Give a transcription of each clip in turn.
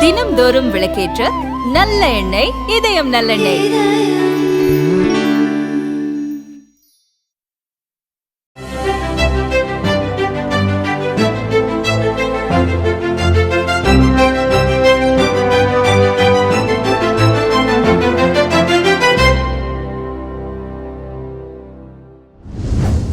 தினம்தோறும் விளக்கேற்ற நல்ல எண்ணெய் இதயம் நல்லெண்ணெய்.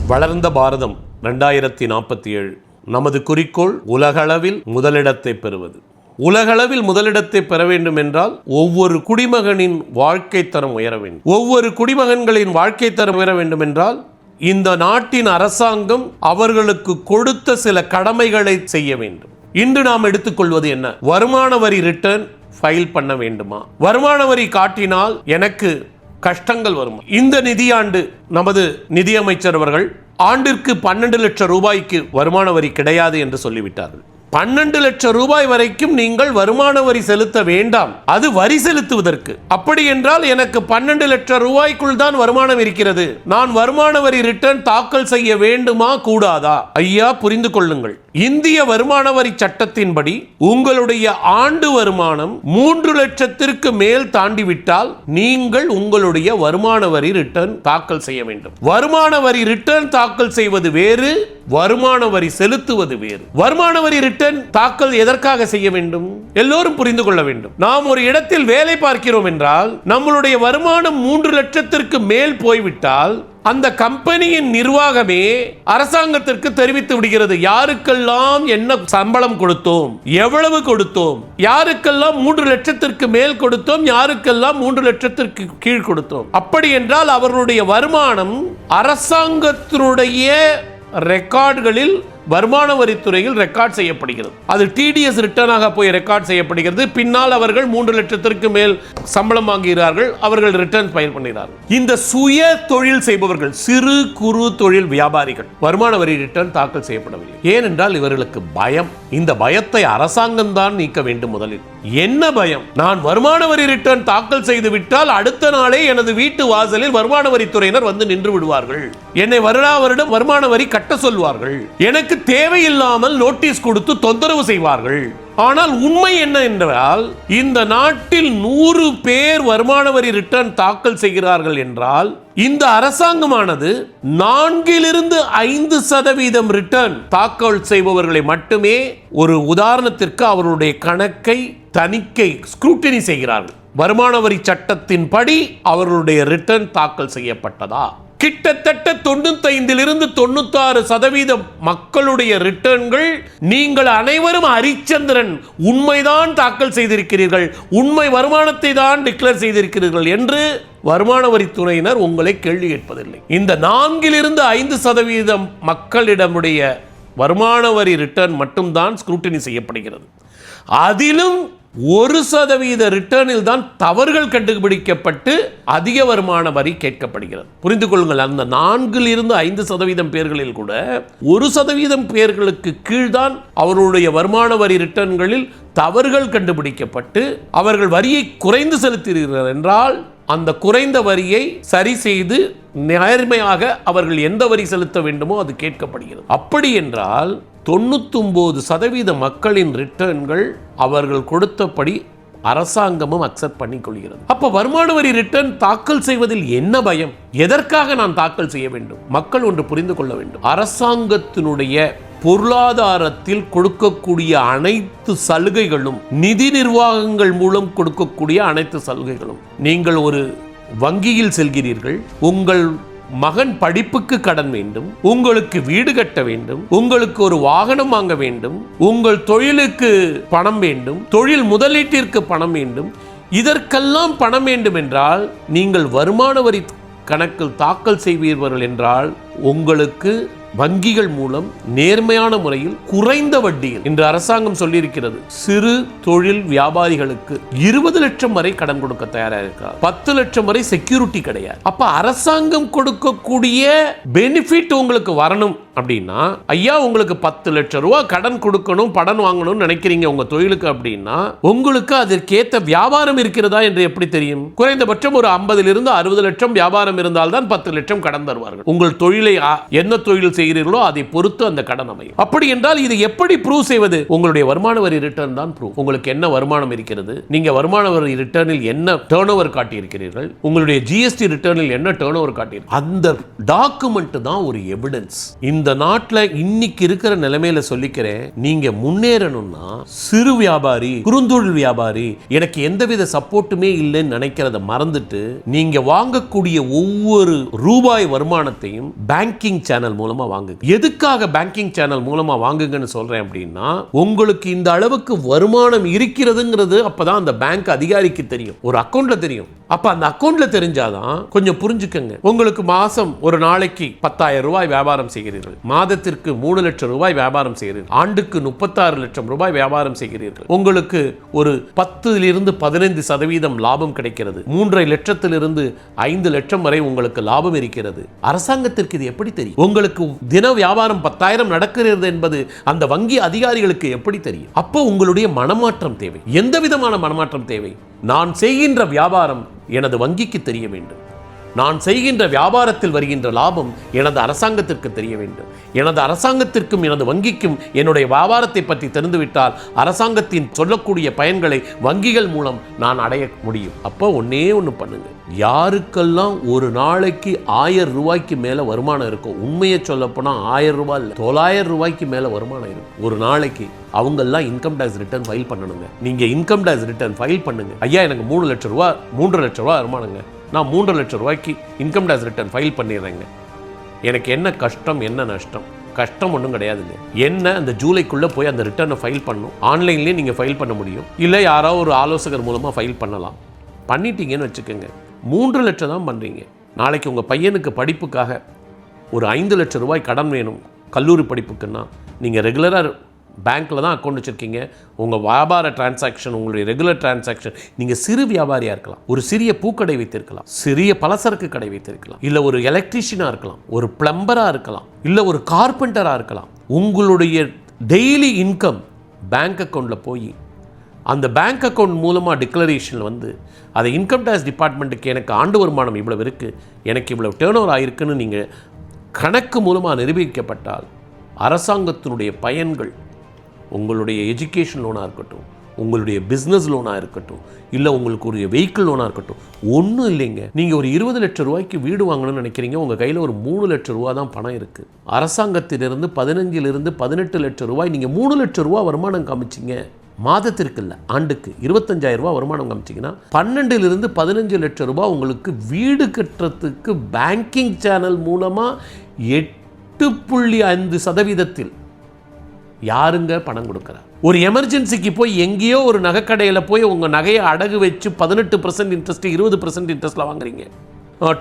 வளர்ந்த பாரதம் ரெண்டாயிரத்தி நாற்பத்தி ஏழு. நமது குறிக்கோள் உலகளவில் முதலிடத்தை பெறுவது. உலகளவில் முதலிடத்தை பெற வேண்டும் என்றால் ஒவ்வொரு குடிமகனின் வாழ்க்கை தரம் உயர வேண்டும். ஒவ்வொரு குடிமகன்களின் வாழ்க்கை தரம் உயர வேண்டும் என்றால் இந்த நாட்டின் அரசாங்கம் அவர்களுக்கு கொடுத்த சில கடமைகளை செய்ய வேண்டும். இன்று நாம் எடுத்துக்கொள்வது என்ன? வருமான வரி ரிட்டர்ன் ஃபைல் பண்ண வேண்டுமா? வருமான வரி காட்டினால் எனக்கு கஷ்டங்கள் வரும்? இந்த நிதியாண்டு நமது நிதியமைச்சர் அவர்கள் ஆண்டிற்கு பன்னெண்டு லட்சம் ரூபாய்க்கு வருமான வரி கிடையாது என்று சொல்லிவிட்டார்கள். பன்னெண்டு லட்சம் ரூபாய் வரைக்கும் நீங்கள் வருமான வரி செலுத்த வேண்டாம். அது வரி செலுத்துவதற்கு. அப்படி என்றால் எனக்கு பன்னெண்டு லட்சம் ரூபாய்க்குள் தான் வருமானம் இருக்கிறது. நான் வருமான வரி ரிட்டர்ன் தாக்கல் செய்ய வேண்டுமா? கூடாதா? ஐயா புரிந்து கொள்ளுங்கள். இந்திய வருமான வரி சட்டத்தின்படி உங்களுடைய ஆண்டு வருமானம் மூன்று லட்சத்திற்கு மேல் தாண்டிவிட்டால் நீங்கள் உங்களுடைய வருமான வரி ரிட்டர்ன் தாக்கல் செய்ய வேண்டும். வருமான வரி ரிட்டர்ன் தாக்கல் செய்வது வேறு வருமான வரி செலுத்துவது வேறு. வருமான வரி ரிட்டர்ன் தாக்கல் எதற்காக செய்ய வேண்டும்? எல்லோரும் புரிந்து கொள்ள வேண்டும். நாம் ஒரு இடத்தில் வேலை பார்க்கிறோம் என்றால் நம்மளுடைய வருமானம் மூன்று லட்சத்திற்கு மேல் போய்விட்டால் அந்த கம்பெனியின் நிர்வாகமே அரசாங்கத்திற்கு தெரிவித்து விடுகிறது. யாருக்கெல்லாம் என்ன சம்பளம் கொடுத்தோம் எவ்வளவு கொடுத்தோம் யாருக்கெல்லாம் மூன்று லட்சத்திற்கு மேல் கொடுத்தோம் யாருக்கெல்லாம் மூன்று லட்சத்திற்கு கீழ் கொடுத்தோம். அப்படி என்றால் அவர்களுடைய வருமானம் அரசாங்கத்தினுடைய ரெக்கார்டுகளில் வருமான வரித்துறையில் ரெக்கார்ட் செய்யப்படுகிறது. அது டிடிஎஸ் ரிட்டர்னாக போய் ரெக்கார்ட் செய்யப்படுகிறது. பின்னால் அவர்கள் மூன்று லட்சத்திற்கு மேல் சம்பளம் வாங்குகிறார்கள். அவர்கள் ரிட்டர்ன் பயன் பண்ணுகிறார்கள். இந்த சுய தொழில் செய்பவர்கள் சிறு குறு தொழில் வியாபாரிகள் வருமான வரி ரிட்டர்ன் தாக்கல் செய்யப்படவில்லை. ஏனென்றால் இவர்களுக்கு பயம். இந்த பயத்தை அரசாங்கம் தான் நீக்க வேண்டும் முதலில். என்ன பயம்? நான் வருமான வரி ரிட்டர்ன் தாக்கல் செய்து விட்டால் அடுத்த நாளே எனது வீட்டு வாசலில் வருமான வரித்துறையினர் வந்து நின்று விடுவார்கள். என்னை வருடா வருடம் வருமான வரி கட்ட சொல்வார்கள். எனக்கு தேவையில்லாமல் நோட்டீஸ் கொடுத்து தொந்தரவு செய்வார்கள். ஆனால் உண்மை என்ன என்றால் இந்த நாட்டில் நூறு பேர் வருமான வரி ரிட்டர்ன் தாக்கல் செய்கிறார்கள் என்றால் இந்த அரசாங்கமானது நான்கிலிருந்து ஐந்து சதவீதம் ரிட்டர்ன் தாக்கல் செய்பவர்களை மட்டுமே ஒரு உதாரணத்திற்கு அவருடைய கணக்கை தணிக்கை ஸ்க்ரூட்டினி செய்கிறார்கள். வருமான வரி சட்டத்தின்படி அவர்களுடைய ரிட்டர்ன் தாக்கல் செய்யப்பட்டதா? கிட்டத்தட்ட தொண்ணூத்தைந்திலிருந்து தொண்ணூத்தாறு சதவீதம் மக்களுடைய ரிட்டர்ன்கள் நீங்கள் அனைவரும் ஹரிச்சந்திரன் உண்மைதான் தாக்கல் செய்திருக்கிறீர்கள் உண்மை வருமானத்தை தான் டிக்ளேர் செய்திருக்கிறீர்கள் என்று வருமான வரித்துறையினர் உங்களை கேள்வி கேட்பதில்லை. இந்த நான்கிலிருந்து ஐந்து சதவீதம் மக்களிடமுடைய வருமான வரி ரிட்டர்ன் மட்டும்தான் ஸ்க்ரூட்டினி செய்யப்படுகிறது. அதிலும் ஒரு சதவீத ரிட்டர்னில் தான் தவறுகள் கண்டுபிடிக்கப்பட்டு அதிக வருமான வரி கேட்கப்படுகிறது. புரிந்து கொள்ளுங்கள் அந்த நான்கில் இருந்து ஐந்து சதவீதம் பேர்களில் கூட ஒரு சதவீதம் பேர்களுக்கு கீழ்தான் அவருடைய வருமான வரி ரிட்டர்ன்களில் தவறுகள் கண்டுபிடிக்கப்பட்டு அவர்கள் வரியை குறைந்து செலுத்துகிறார்கள் என்றால் அந்த குறைந்த வரியை சரி செய்து நேர்மையாக அவர்கள் எந்த வரி செலுத்த வேண்டுமோ அது கேட்கப்படுகிறது. அப்படி என்றால் தொண்ணூத்தொம்பது சதவீத மக்களின் ரிட்டர்ன்கள் அவர்கள் கொடுத்தபடி அரசாங்கமும் அக்செப்ட் பண்ணிக்கொள்கிறது அப்ப வருமான வரி ரிட்டர்ன் தாக்கல் செய்வதில் என்ன பயம்? எதற்காக நான் தாக்கல் செய்ய வேண்டும்? மக்கள் ஒன்று புரிந்து கொள்ள வேண்டும். அரசாங்கத்தினுடைய பொருளாதாரத்தில் கொடுக்கக்கூடிய அனைத்து சலுகைகளும் நிதி நிர்வாகங்கள் மூலம் கொடுக்கக்கூடிய அனைத்து சலுகைகளும். நீங்கள் ஒரு வங்கியில் செல்கிறீர்கள் உங்கள் மகன் படிப்புக்கு கடன் வேண்டும் உங்களுக்கு வீடு கட்ட வேண்டும் உங்களுக்கு ஒரு வாகனம் வாங்க வேண்டும் உங்கள் தொழிலுக்கு பணம் வேண்டும் தொழில் முதலீட்டிற்கு பணம் வேண்டும் இதற்கெல்லாம் பணம் வேண்டும் என்றால் நீங்கள் வருமான வரி கணக்கில் தாக்கல் செய்வீர்கள் என்றால் உங்களுக்கு வங்கிகள் மூலம் நேர்மையான முறையில் குறைந்த வட்டியில் இன்று அரசாங்கம் சொல்லியிருக்கிறது. சிறு தொழில் வியாபாரிகளுக்கு இருபது லட்சம் வரை கடன் கொடுக்க தயாரா இருக்கிறார் பத்து லட்சம் வரை செக்யூரிட்டி கிடையாது. அப்ப அரசாங்கம் கொடுக்கக்கூடிய பெனிஃபிட் உங்களுக்கு வரணும் அப்படின்னா ஐயா உங்களுக்கு பத்து லட்சம் ரூபா கடன் கொடுக்கணும் படன் வாங்கணும்னு நினைக்கிறீங்க உங்க தொழிலுக்கு அப்படின்னா உங்களுக்கு அதற்கேத்த வியாபாரம் இருக்கிறதா என்று எப்படி தெரியும்? குறைந்தபட்சம் ஒரு ஐம்பதுல இருந்து அறுபது லட்சம் வியாபாரம் இருந்தால்தான் பத்து லட்சம் கடன் தருவார்கள். உங்கள் தொழிலை என்ன தொழில் செய்கிறீர்களோ அதை பொறுத்து அந்த கடன் அமையும். அப்படி என்றால் இது எப்படி ப்ரூவ் செய்வது? உங்களுடைய வருமான வரி ரிட்டர்ன் தான் ப்ரூவ் உங்களுக்கு என்ன வருமானம் இருக்கிறது? நீங்க வருமான வரி ரிட்டர்னில் என்ன டேர்ன் ஓவர் காட்டியிருக்கிறீர்கள்? உங்களுடைய ஜிஎஸ்டி ரிட்டர்னில் என்ன டேர்ன் ஓவர் காட்டியிருக்கீர்கள் அந்த டாக்குமெண்ட் தான் ஒரு எவிடன்ஸ் இந்த நாட்டில் இன்னைக்கு இருக்கிற நிலைமையில சொல்லிக்கிறேன் நீங்க முன்னேறணும்னா சிறு வியாபாரி குறுந்தொழில் வியாபாரி எனக்கு எந்தவித சப்போர்ட்டுமே இல்லைன்னு நினைக்கிறத மறந்துட்டு நீங்க வாங்கக்கூடிய ஒவ்வொரு ரூபாய் வருமானத்தையும் பேங்கிங் சேனல் மூலமா வாங்குங்க. எதுக்காக பேங்கிங் சேனல் மூலமா வாங்குங்கன்னு சொல்றேன் அப்படின்னா உங்களுக்கு இந்த அளவுக்கு வருமானம் இருக்கிறதுங்கிறது அப்பதான் அந்த பேங்க் அதிகாரிக்கு தெரியும். ஒரு அக்கௌண்ட்டில் தெரியும். அப்ப அந்த அக்கௌண்ட்ல தெரிஞ்சாதான் கொஞ்சம் புரிஞ்சுக்கங்க. உங்களுக்கு மாசம் ஒரு நாளைக்கு பத்தாயிரம் ரூபாய் வியாபாரம் செய்கிறீர்கள். மாதத்திற்கு மூணு லட்சம் ரூபாய் வியாபாரம் செய்கிறீர்கள். ஆண்டுக்கு முப்பத்தாறு லட்சம் ரூபாய் வியாபாரம் செய்கிறீர்கள். உங்களுக்கு ஒரு பத்துலிருந்து பதினைந்து சதவீதம் லாபம் கிடைக்கிறது. மூன்றரை லட்சத்திலிருந்து ஐந்து லட்சம் வரை உங்களுக்கு லாபம் இருக்கிறது. அரசாங்கத்திற்கு இது எப்படி தெரியும்? உங்களுக்கு தின வியாபாரம் பத்தாயிரம் நடக்கிறது என்பது அந்த வங்கி அதிகாரிகளுக்கு எப்படி தெரியும்? அப்போ உங்களுடைய மனமாற்றம் தேவை. எந்த விதமான மனமாற்றம் தேவை? நான் செய்கின்ற வியாபாரம் எனது வங்கிக்கு தெரிய வேண்டும். நான் செய்கின்ற வியாபாரத்தில் வருகின்ற லாபம் எனது அரசாங்கத்திற்கு தெரிய வேண்டும். எனது அரசாங்கத்திற்கும் எனது வங்கிக்கும் என்னுடைய வியாபாரத்தை பற்றி தெரிந்துவிட்டால் அரசாங்கத்தின் சொல்லக்கூடிய பயன்களை வங்கிகள் மூலம் நான் அடைய முடியும். அப்போ ஒன்னே ஒன்று பண்ணுங்க. யாருக்கெல்லாம் ஒரு நாளைக்கு ஆயிரம் ரூபாய்க்கு மேலே வருமானம் இருக்கும் உண்மையை சொல்லப்போனால் ஆயிரம் ரூபாய் இல்லை தொள்ளாயிரம் ரூபாய்க்கு மேலே வருமானம் இருக்கும் ஒரு நாளைக்கு அவங்கெல்லாம் இன்கம் டேக்ஸ் ரிட்டர்ன் ஃபைல் பண்ணணுங்க. நீங்கள் இன்கம் டேக்ஸ் ரிட்டர்ன் ஃபைல் பண்ணுங்க. ஐயா எனக்கு மூணு லட்சம் ரூபா மூன்று லட்ச ரூபா வருமானங்க. நான் மூன்று லட்சம் ரூபாய்க்கு இன்கம் டேக்ஸ் ரிட்டர்ன் ஃபைல் பண்ணிடுறேங்க. எனக்கு என்ன கஷ்டம் என்ன நஷ்டம்? கஷ்டம் ஒன்றும் கிடையாதுங்க. என்ன அந்த ஜூலைக்குள்ளே போய் அந்த ரிட்டர்னை ஃபைல் பண்ணும் ஆன்லைன்லேயே நீங்கள் ஃபைல் பண்ண முடியும். இல்லை யாரோ ஒரு ஆலோசகர் மூலமாக ஃபைல் பண்ணலாம். பண்ணிட்டீங்கன்னு வச்சுக்கோங்க. மூன்று லட்சம் தான் பண்ணுறீங்க நாளைக்கு உங்கள் பையனுக்கு படிப்புக்காக ஒரு ஐந்து லட்சம் ரூபாய் கடன் வேணும். கல்லூரி படிப்புக்குன்னா நீங்கள் ரெகுலராக பேங்க்கில் தான் அக்கௌண்ட் வச்சுருக்கீங்க. உங்கள் வியாபார டிரான்சாக்ஷன் உங்களுடைய ரெகுலர் டிரான்சாக்ஷன் நீங்கள் சிறு வியாபாரியாக இருக்கலாம். ஒரு சிறிய பூக்கடை வைத்திருக்கலாம். சிறிய பலசரக்கு கடை வைத்திருக்கலாம். இல்லை ஒரு எலக்ட்ரீஷியனாக இருக்கலாம். ஒரு பிளம்பராக இருக்கலாம். இல்லை ஒரு கார்பெண்டராக இருக்கலாம். உங்களுடைய டெய்லி இன்கம் பேங்க் அக்கௌண்ட்டில் போய் அந்த பேங்க் அக்கௌண்ட் மூலமாக டிக்ளரேஷனில் வந்து அதை இன்கம் டேக்ஸ் டிபார்ட்மெண்ட்டுக்கு எனக்கு ஆண்டு வருமானம் இவ்வளவு இருக்குது எனக்கு இவ்வளவு டேர்ன் ஓவர் ஆகிருக்குன்னு நீங்கள் கணக்கு மூலமாக நிரூபிக்கப்பட்டால் அரசாங்கத்தினுடைய பயன்கள் உங்களுடைய எஜுகேஷன் லோனாக இருக்கட்டும் உங்களுடைய பிஸ்னஸ் லோனாக இருக்கட்டும் இல்லை உங்களுக்கு ஒரு வெஹிக்கிள் லோனாக இருக்கட்டும் ஒன்றும் இல்லைங்க. நீங்கள் ஒரு இருபது லட்சம் ரூபாய்க்கு வீடு வாங்கணும்னு நினைக்கிறீங்க உங்கள் கையில் ஒரு மூணு லட்சம் ரூபா தான் பணம் இருக்குது அரசாங்கத்திலிருந்து பதினஞ்சிலிருந்து பதினெட்டு லட்சம் ரூபாய் நீங்கள் மூணு லட்சம் ரூபா வருமானம் காமிச்சிங்க. மாதத்திற்கு இல்லை ஆண்டுக்கு இருபத்தஞ்சாயிரம் ரூபா வருமானம் காமிச்சிங்கன்னா பன்னெண்டுலேருந்து பதினஞ்சு லட்சம் ரூபாய் உங்களுக்கு வீடு கட்டுறதுக்கு பேங்கிங் சேனல் மூலமாக எட்டு புள்ளி ஐந்து சதவீதத்தில் யாருங்க பணம் கொடுக்குறா ஒரு எமர்ஜென்சிக்கு போய் எங்கேயோ ஒரு நகைக்கடையில் போய் உங்கள் நகையை அடகு வச்சு பதினெட்டு பர்சன்ட் இன்ட்ரெஸ்ட் இருபது பர்சன்ட் இன்ட்ரெஸ்ட்டில் வாங்குறீங்க.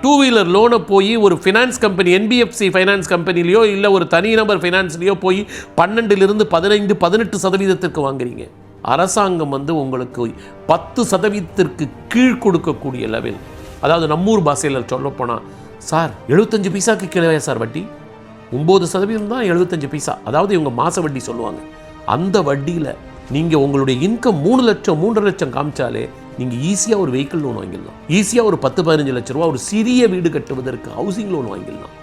டூ வீலர் லோனை போய் ஒரு ஃபினான்ஸ் கம்பெனி என்பிஎஃப்சி ஃபைனான்ஸ் கம்பெனிலையோ இல்லை ஒரு தனிநபர் ஃபைனான்ஸ்லேயோ போய் பன்னெண்டுலேருந்து பதினைந்து பதினெட்டு சதவீதத்திற்கு வாங்குறீங்க. அரசாங்கம் வந்து உங்களுக்கு பத்து சதவீதத்திற்கு கீழ் கொடுக்கக்கூடிய லெவல் அதாவது நம்மூர் பாசையில் சொல்ல போனால் சார் எழுபத்தஞ்சு பைசாக்கு கீழே சார் வட்டி? ஒம்பது சதவீதம் தான் எழுபத்தஞ்சு பைசா. அதாவது இவங்க மாத வட்டி சொல்லுவாங்க. அந்த வட்டியில் நீங்கள் உங்களுடைய இன்கம் மூணு லட்சம் மூன்றரை லட்சம் காமிச்சாலே நீங்கள் ஈஸியாக ஒரு வெஹிக்கிள் லோன் வாங்கிடலாம். ஈஸியாக ஒரு பத்து பதினஞ்சு லட்ச ரூபா ஒரு சிறிய வீடு கட்டுவதற்கு ஹவுசிங் லோன் வாங்கிடலாம்.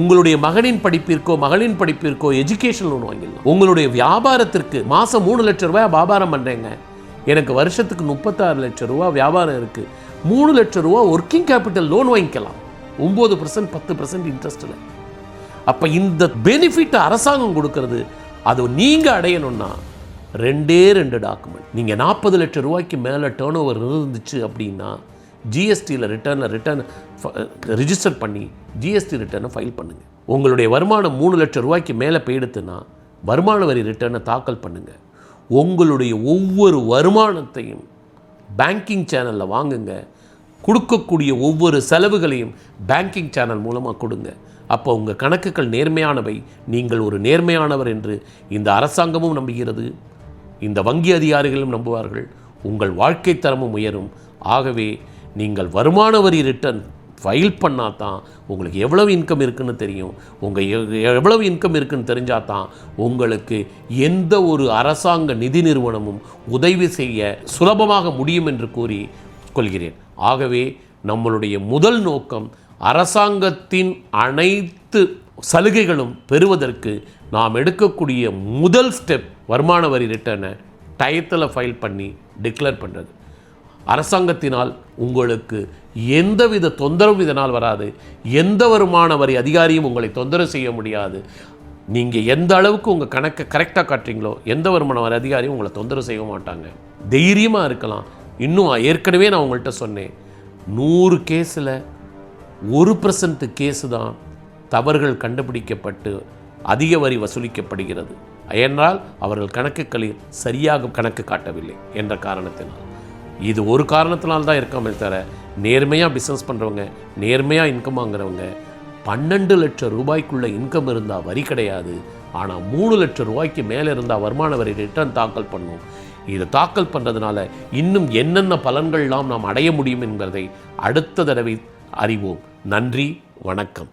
உங்களுடைய மகனின் படிப்பிற்கோ மகளின் படிப்பிற்கோ எஜுகேஷன் லோன் வாங்கிடலாம். உங்களுடைய வியாபாரத்திற்கு மாதம் மூணு லட்ச ரூபாய் வியாபாரம் பண்ணுறேங்க எனக்கு வருஷத்துக்கு முப்பத்தாறு லட்சம் ரூபா வியாபாரம் இருக்குது மூணு லட்ச ரூபா ஒர்க்கிங் கேபிட்டல் லோன் வாங்கிக்கலாம். ஒம்பது பர்சன்ட் பத்து பர்சன்ட் இன்ட்ரெஸ்ட்டில் அப்போ இந்த பெனிஃபிட் அரசாங்கம் கொடுக்கறது அது நீங்கள் அடையணும்னா ரெண்டே ரெண்டு டாக்குமெண்ட் நீங்கள் நாற்பது லட்சம் ரூபாய்க்கு மேலே டேர்ன் ஓவர் இருந்துச்சு அப்படின்னா ஜிஎஸ்டியில் ரிட்டர்னில் ரிட்டர்ன் ரிஜிஸ்டர் பண்ணி ஜிஎஸ்டி ரிட்டர்னை ஃபைல் பண்ணுங்கள் உங்களுடைய வருமானம் மூணு லட்சம் ரூபாய்க்கு மேலே போயிடுத்துன்னா வருமான வரி ரிட்டர்னை தாக்கல் பண்ணுங்கள் உங்களுடைய ஒவ்வொரு வருமானத்தையும் பேங்கிங் சேனலில் வாங்குங்க. கொடுக்கக்கூடிய ஒவ்வொரு செலவுகளையும் பேங்கிங் சேனல் மூலமாக கொடுங்க. அப்போ உங்கள் கணக்குகள் நேர்மையானவை. நீங்கள் ஒரு நேர்மையானவர் என்று இந்த அரசாங்கமும் நம்புகிறது. இந்த வங்கி அதிகாரிகளும் நம்புவார்கள். உங்கள் வாழ்க்கை தரமும் உயரும். ஆகவே நீங்கள் வருமான வரி ரிட்டர்ன் ஃபைல் பண்ணால் தான் உங்களுக்கு எவ்வளவு இன்கம் இருக்குன்னு தெரியும். உங்கள் எவ்வளவு இன்கம் இருக்குன்னு தெரிஞ்சால் தான் உங்களுக்கு எந்த ஒரு அரசாங்க நிதி நிறுவனமும் உதவி செய்ய சுலபமாக முடியும் என்று கூறி கொள்கிறேன். ஆகவே நம்மளுடைய முதல் நோக்கம் அரசாங்கத்தின் அனைத்து சலுகைகளும் பெறுவதற்கு நாம் எடுக்கக்கூடிய முதல் ஸ்டெப் வருமான வரி ரிட்டர்னை டயத்தில் ஃபைல் பண்ணி டிக்ளேர் பண்ணுறது அரசாங்கத்தினால் உங்களுக்கு எந்தவித தொந்தரவும் இதனால் வராது. எந்த வருமான வரி அதிகாரியும் உங்களை தொந்தரவு செய்ய முடியாது. நீங்கள் எந்த அளவுக்கு உங்கள் கணக்கை கரெக்டாக காட்டுறீங்களோ எந்த வருமான வரி அதிகாரியும் உங்களை தொந்தரவு செய்ய மாட்டாங்க. தைரியமாக இருக்கலாம். இன்னும் ஏற்கனவே நான் உங்கள்கிட்ட சொன்னேன். நூறு கேஸில் ஒரு பர்சன்ட் கேஸு தான் தவறுகள் கண்டுபிடிக்கப்பட்டு அதிக வரி வசூலிக்கப்படுகிறது. ஏனால் அவர்கள் கணக்குகளில் சரியாக கணக்கு காட்டவில்லை என்ற காரணத்தினால். இது ஒரு காரணத்தினால் தான் இருக்காமல் தவிர நேர்மையாக பிஸ்னஸ் பண்ணுறவங்க நேர்மையாக இன்கம் வாங்குறவங்க பன்னெண்டு லட்சம் ரூபாய்க்குள்ள இன்கம் இருந்தால் வரி கிடையாது. ஆனால் மூணு லட்சம் ரூபாய்க்கு மேலே இருந்தால் வருமான வரி ரிட்டர்ன் தாக்கல் பண்ணும். இது தாக்கல் பண்ணுறதுனால இன்னும் என்னென்ன பலன்கள்லாம் நாம் அடைய முடியும் என்பதை அடுத்த தடவை அறிவோம். நன்றி வணக்கம்.